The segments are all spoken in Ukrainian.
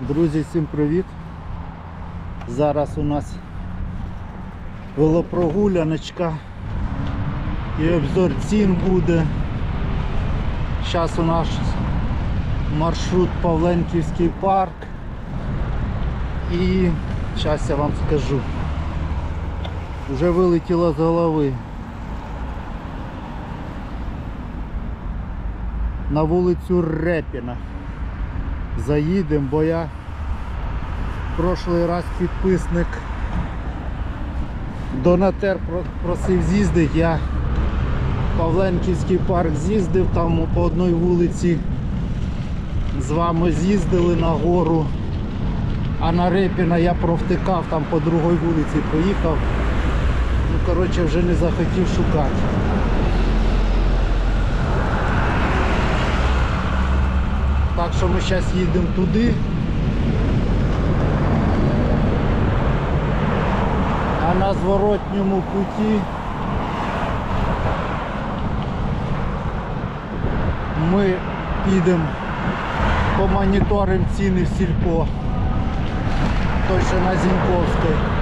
Друзі, всім привіт! Зараз у нас велопрогуляночка і обзор цін буде. Зараз у нас маршрут Павленківський парк. І зараз я вам скажу. Вже вилетіло з голови. На вулицю Репіна заїдемо, бо я прошлий раз підписник Донатер просив з'їздити, я Павленківський парк з'їздив, там по одній вулиці з вами з'їздили на гору, а на Репіна я провтикав, там по другій вулиці поїхав. Ну, коротше, вже не захотів шукати. Так що ми зараз їдемо туди. А на зворотньому путі ми підемо помоніторимо ціни в сільпо. Той, що на Зіньковській.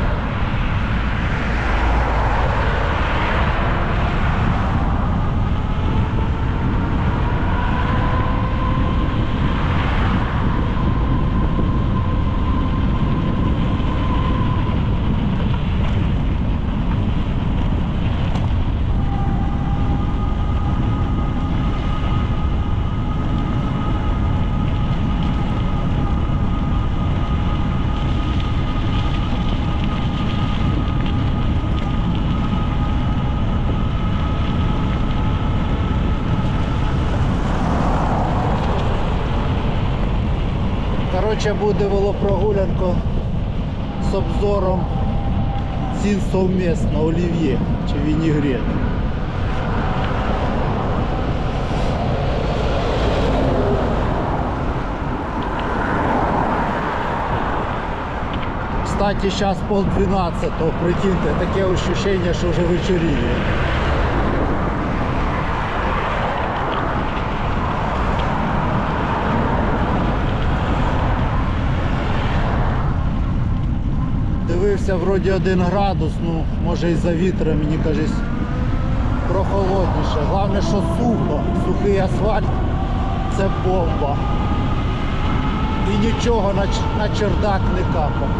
Коротше, буде велопрогулянка з обзором цін совмісно олів'є чи вінігрет. Кстати, сейчас пол двенадцатого, прикиньте, таке ощущение, що вже вечоріє. Дивився вроді 1 градус, ну може із-за вітра, мені кажуть, прохолодніше. Головне, що сухо, сухий асфальт це бомба. І нічого на, на чердак не капає.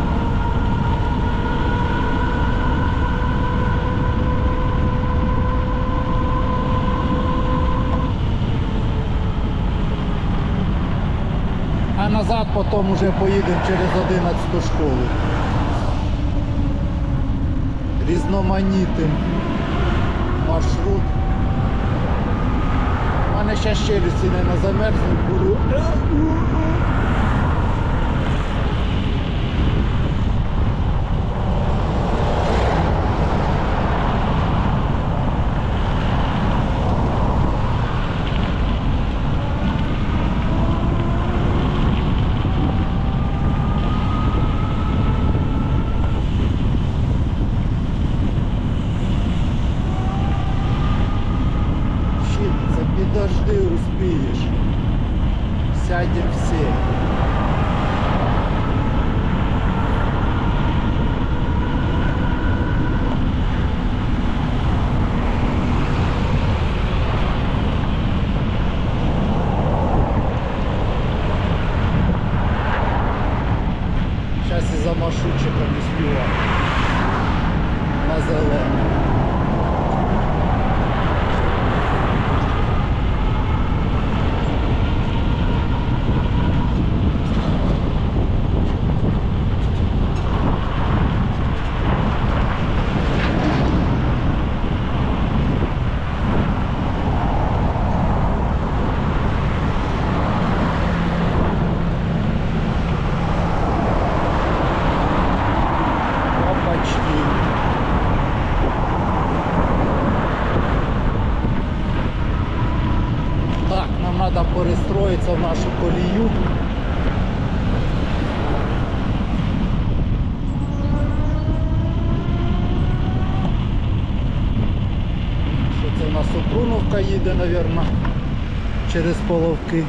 А назад потім вже поїдемо через 11 школу. Різноманітним маршрут. У мене ще щелюсті не замерзнуть, буду. Качка їде, мабуть, через половки.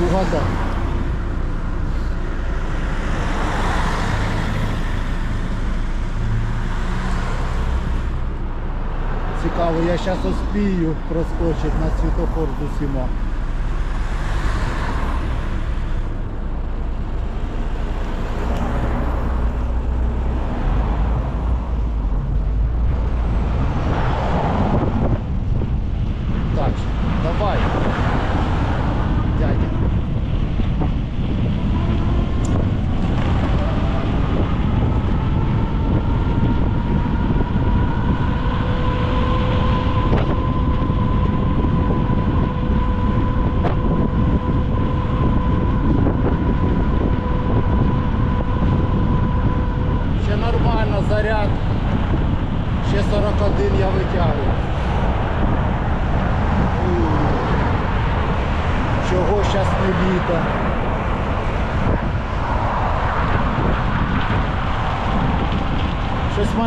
Ну, вода. Цікаво, я зараз успію проскочити на світофор з усіма.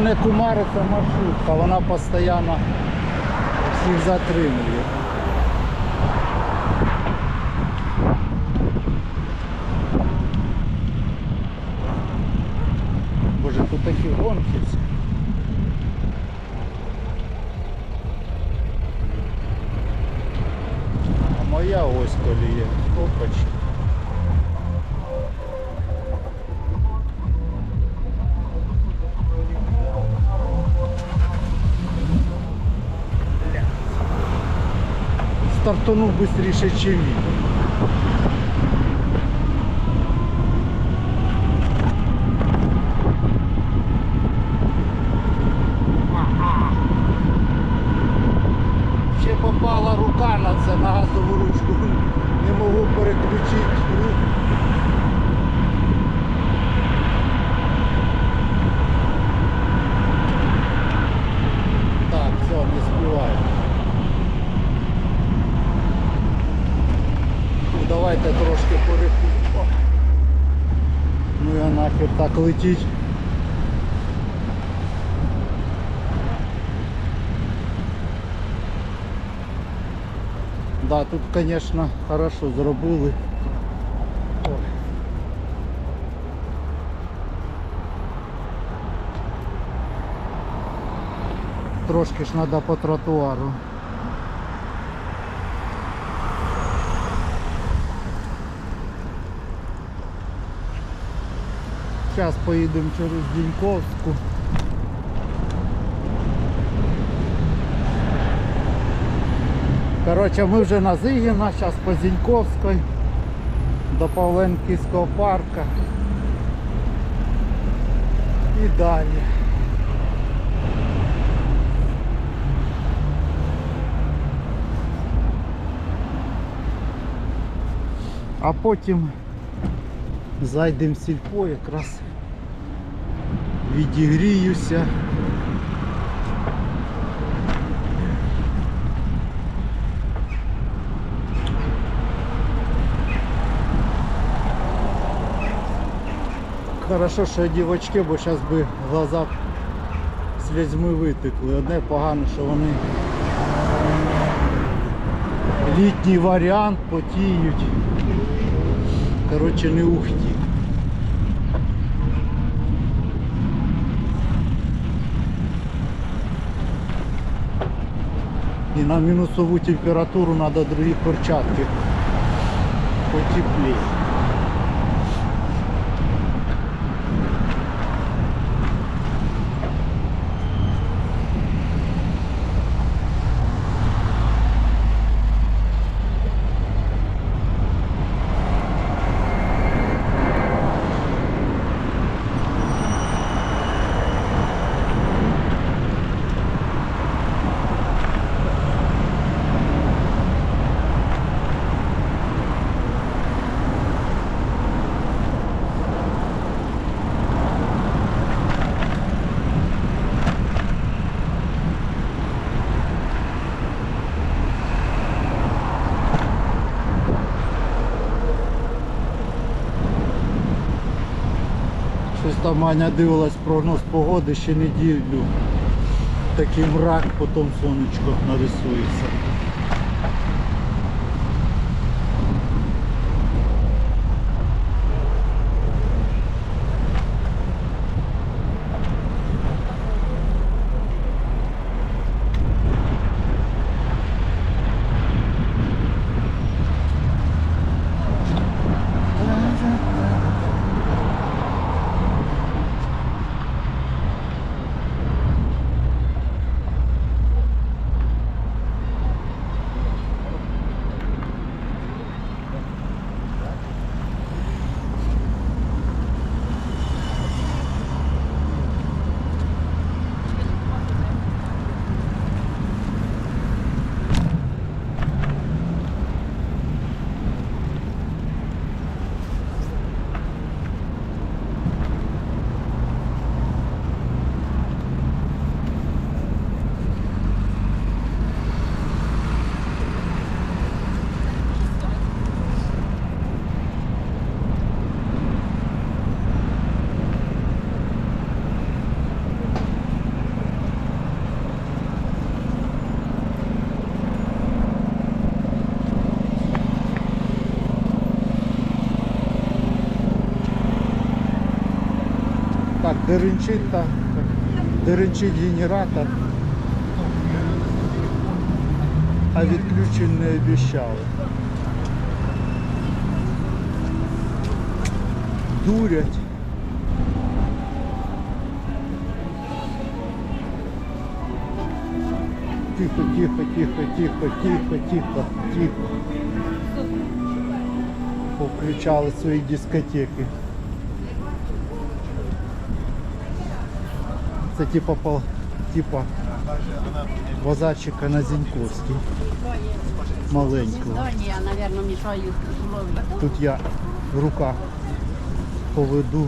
Мене кумариться маршрутка, вона постійно всіх затримує. Стартанув чем ніж він. Ще попала рука на це, на газову ручку. Не можу переключити рух. Так, все, не співаю. Ну, давайте трошки порихуємо. Ну я нахер так летіть. Да, тут, конечно, хорошо зробили. Трошки ж треба по тротуару. Зараз поїдемо через Діньковську. Коротше, ми вже на Зигіна, зараз по Зіньковській до Павленківського парка. І далі. А потім зайдемо в сільпо якраз відігріюся. Хорошо, що дівочки, бо зараз би глаза слізьми витекли. Одне погано, що вони літній варіант потіють. Коротше, не ухті. І на мінусову температуру треба другі перчатки. Потеплее. Щось там Аня дивилась прогноз погоди ще неділю. Такий мрак, потім сонечко нарисується. Деренчить так. Деренчить генератор. А відключень не обіщали. Дурять. Тихо, тихо, тихо, тихо, тихо, тихо, тихо. Повключали свої дискотеки. Це типа пол- типа базарчика на Зіньковській. Маленького. Тут я в руках поведу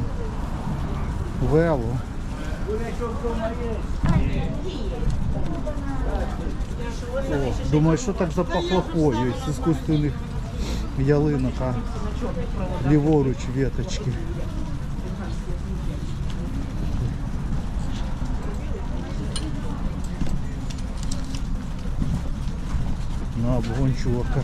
вело. О, думаю, що так запахло хвою з іскусственних ялинок, а ліворуч веточки. На обгон чувака.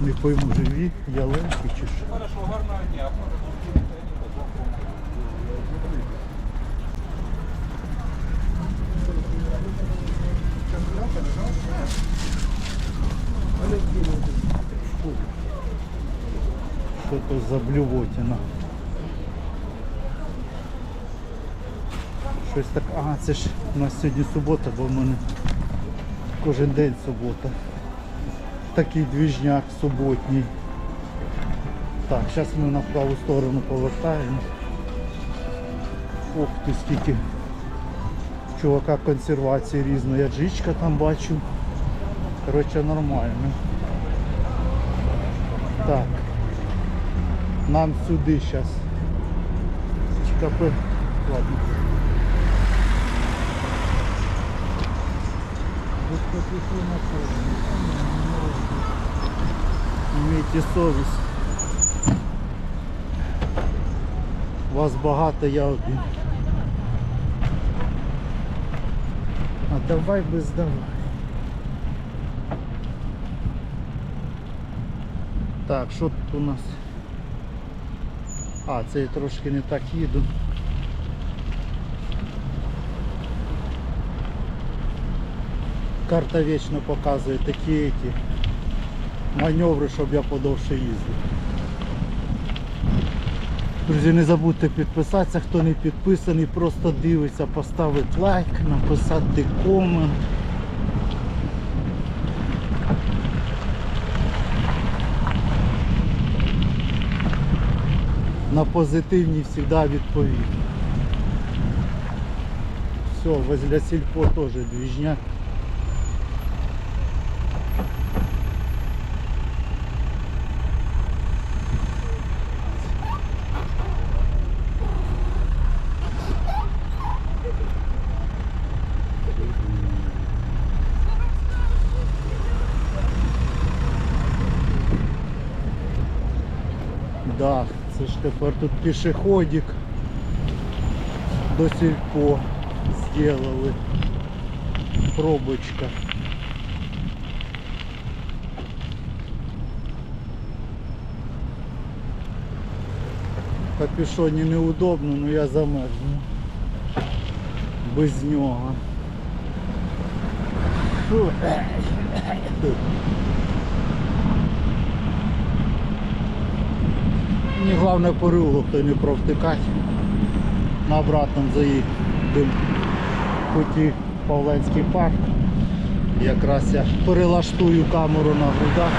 Не пойму, живі ялинки чи що. Хорошо, гарного дня. Що то за блювотина? Щось так. Ага, це ж у нас сьогодні субота, бо в мене кожен день субота. Такий двіжняк суботній. Так, зараз ми на праву сторону повертаємо. Ох ти скільки чувака консервації різної. Джичка там бачу. Коротше, нормально. Так. Нам сюди зараз. ЧКП. Ладно. Тут попишу на форму. Имейте совість. Вас багато, я один. А давай без давай. Так, що тут у нас? А, це я трошки не так їду. Карта вічно показує такі эти маневри, щоб я подовше їздив. Друзі, не забудьте підписатися, хто не підписаний, просто дивиться, поставити лайк, написати комент. на позитивні завжди відповім. Все, возле сільпо теж двіжняк. тепер тут пішоходик до сільпо зробили. Пробочка. В капюшоні неудобно, але я замерзну. Без нього. Фу. Мені головне переулок той не провтикать. На обратному заїдемо путі Павленський парк. Якраз я перелаштую камеру на грудах.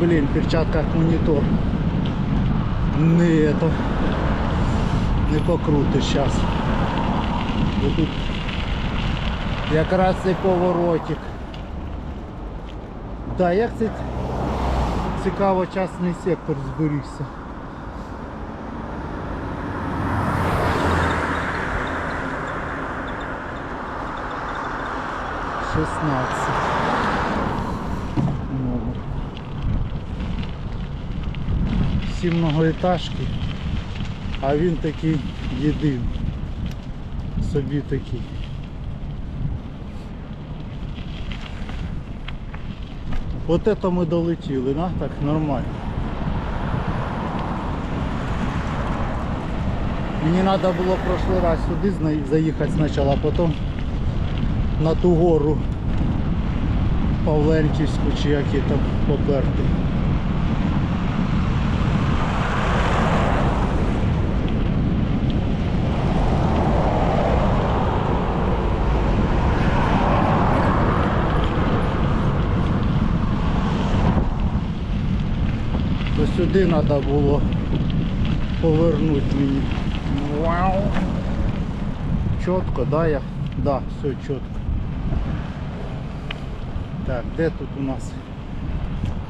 Блин, в перчатках монитор. Не это. Не покрутиш сейчас. Бо тут Якраз цей поворотик. Да, як це цікаво частний сектор зберігся. Шістнадцять. Всі многоетажки, а він такий єдиний. Собі такий. От это ми долетіли, на? Так нормально. Мені треба було в прошлый раз сюди заїхати спочатку, а потім на ту гору Павленківську чи як її там поперти. То сюди треба було повернути мені. Вау. Чітко, да, я? Да, все чітко. Так, де тут у нас?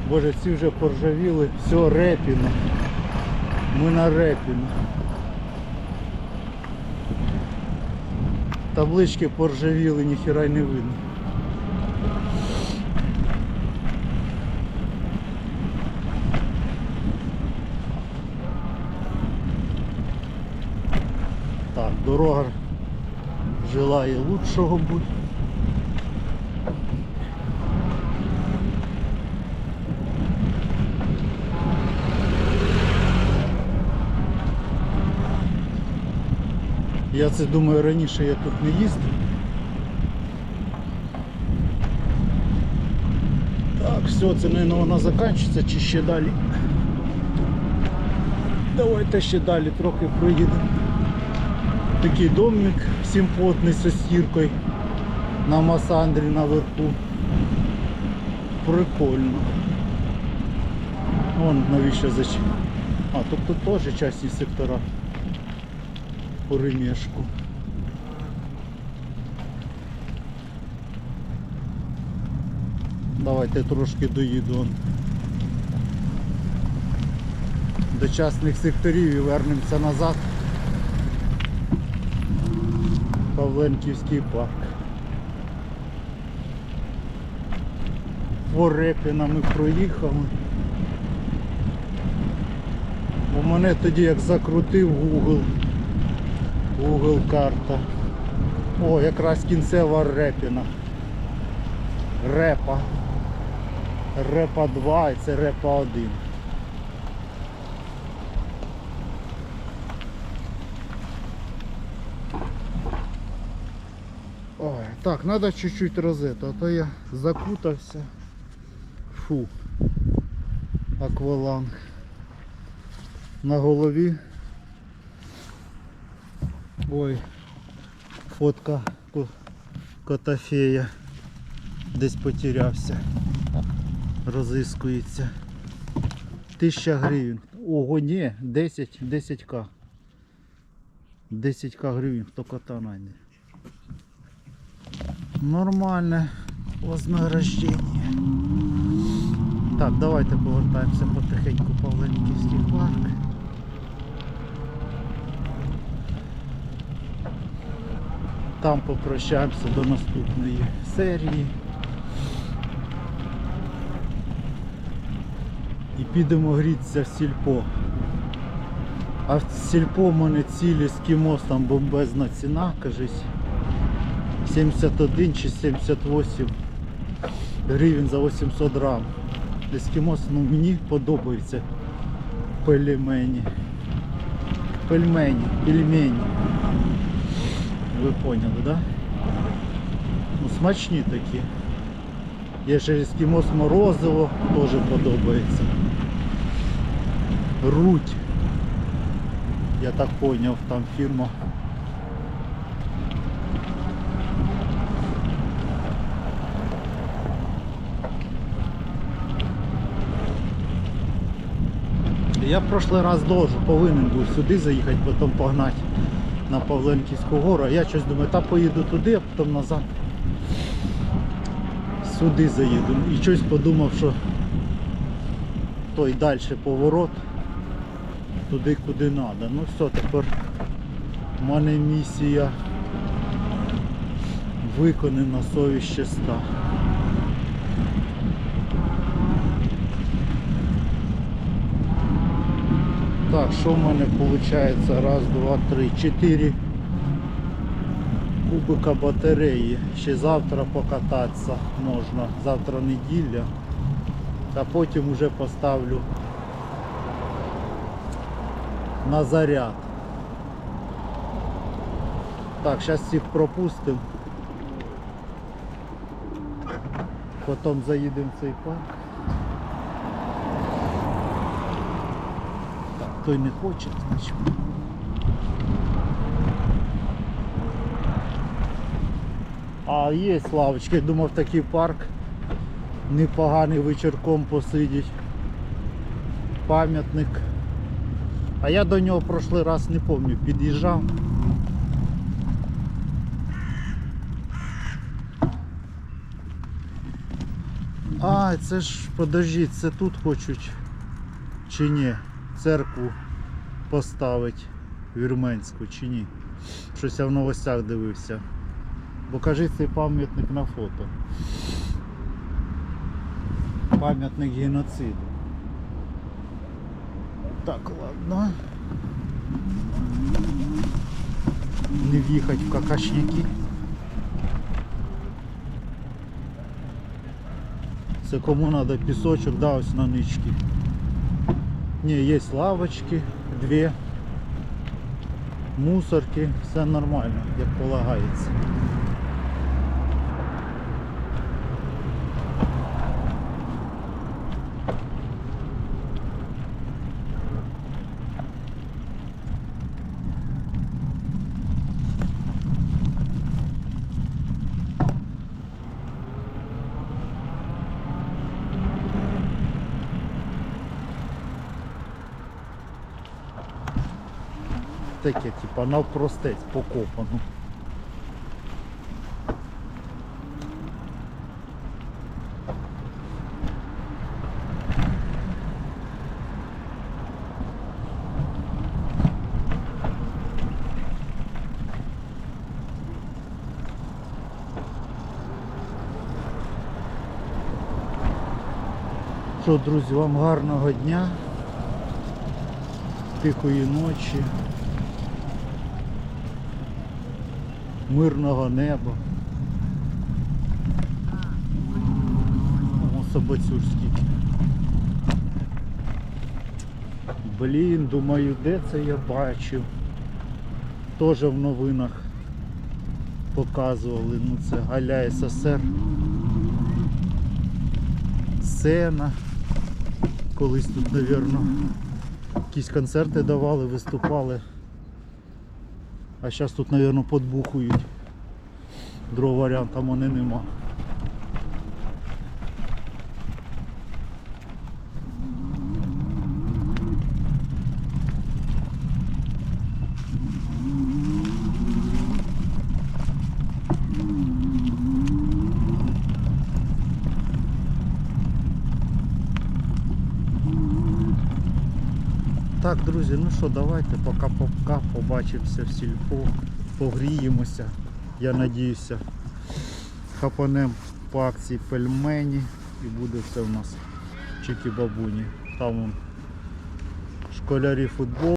Боже, ці вже поржавіли. Все, репіно. Ми на репіно. Таблички поржавіли, ніхіра й не видно. Дорога желає лучшого бути. Я це думаю раніше я тут не їздив. Так, все, це, мабуть, вона закінчиться чи ще далі. Давайте ще далі трохи проїдемо. Такий домик симпотний з стіркою на Масандрі наверху. Прикольно. Вон навіщо зачем. А, тобто теж частні сектора по ремешку. Давайте трошки доїду до частних секторів і вернемося назад. Павленківський парк. Порепіна ми проїхали. Бо мене тоді як закрутив Google. Google карта. О, якраз кінцева репіна. Репа. Репа 2 і це репа 1. Ой, так, треба чуть-чуть розету, а то я закутався. Фу. Акваланг. На голові. Ой, фотка ко- котофея. Десь потерявся. Розискується. Тисяча гривень. Ого, ні, 10, 10к. 10к гривень, хто кота найде. Нормальне вознаграждення. Так, давайте повертаємося потихеньку Павленківський парк. Там попрощаємося до наступної серії. І підемо грітися в сільпо. А в сільпо в мене цілі з кімос там бомбезна ціна, кажись. 71 чи 78 гривень за 800 грам. Ескімос, ну мені подобається пельмені. Пельмені, пельмені. Ви поняли, да? Ну смачні такі. Є ще ескімос морозиво, теж подобається. Руть. Я так поняв, там фірма. Я в прошлый раз должен, повинен був сюди заїхати, потім погнати на Павленківську гору. А я щось думаю, та поїду туди, а потім назад. сюди заїду. І щось подумав, що той далі поворот туди, куди треба. Ну все, тепер в мене місія виконана, совість чиста. Так, що в мене виходить? Раз, два, три, чотири кубика батареї. Ще завтра покататися можна. Завтра неділя. Та потім вже поставлю на заряд. Так, зараз всіх пропустимо. Потім заїдемо в цей парк. Так, той не хоче, значить. А є лавочки, думав такий парк непоганий вечірком посидіть. Пам'ятник. А я до нього прошлий раз не пам'ятаю, під'їжджав. А, це ж, подождіть, це тут хочуть чи ні? Церкву поставити вірменську чи ні? Щось я в новостях дивився. Покажи цей пам'ятник на фото. Пам'ятник геноциду. Так, ладно. Не в'їхати в какашники. Це кому треба пісочок, да, ось на нички. Не, есть лавочки, две, Мусорки, все нормально, як полагається. Таке, типа навпростець покопано. Що, друзі, вам гарного дня, тихої ночі. Мирного неба. О, собацюр скільки. Блін, думаю, де це я бачив. Теж в новинах показували. Ну це Галя СССР. Сцена. Колись тут, мабуть, якісь концерти давали, виступали. А зараз тут, мабуть, подбухують. Другого варіанта вони нема. Так, друзі, ну що, давайте пока-пока, побачимося в сільпо, погріємося. Я надіюся, хапанем по акції пельмені і буде все у нас чики бабуні. Там вон школярі футбол.